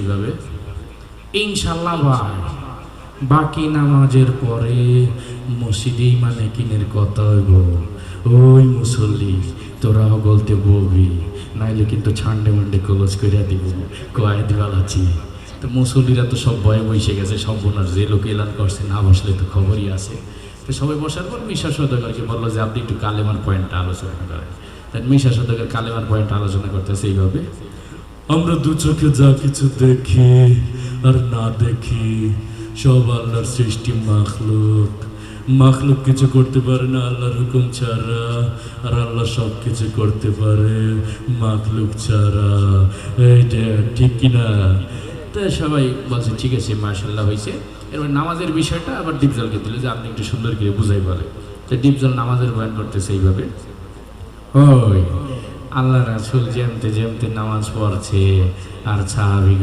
এইভাবে ইনশাল্লাহ ভাই, বাকি নামাজের পরে মসজিদে মানে কিনের কথা হইব। ওই মুসল্লি তোরাও বলতে বলবি, নাইলে কিন্তু ছান্ডে মান্ডে কলজ করিয়া দিব কয়েদ বেলাচ্ছি তো মুসল্লিরা তো সব ভয়ে বসে গেছে বোনার যে লোক এলান করছে, না বসলে তো খবরই আছে। তো সবাই বসার পর মিশা সদকারকে বলল যে, আপনি একটু কালেমার পয়েন্টটা আলোচনা করেন। তাই মিশা সদকার কালেমার পয়েন্টটা আলোচনা করতেছে এইভাবে। আমরা দু চোখে যা কিছু দেখি আর না দেখি সব আল্লাহর সৃষ্টি মাখলুক। মাখলুক কিছু করতে পারে না আল্লাহর হুকুম ছাড়া আর আল্লাহ সব কিছু করতে পারে মাখলুক ছাড়া। এইটা ঠিক কিনা তাই সবাই বলছে ঠিক আছে মার্শাল্লাহ হয়েছে। এরপর নামাজের বিষয়টা আবার ডিপজলকে দিল যে আপনি একটু সুন্দর করে বুঝাই বলে। তো ডিপজল নামাজের বয়ান করতেছে এইভাবে। ওই। আল্লাহ রাসুল যেমতে যেমতে নামাজ পড়ছে আর সাহাবি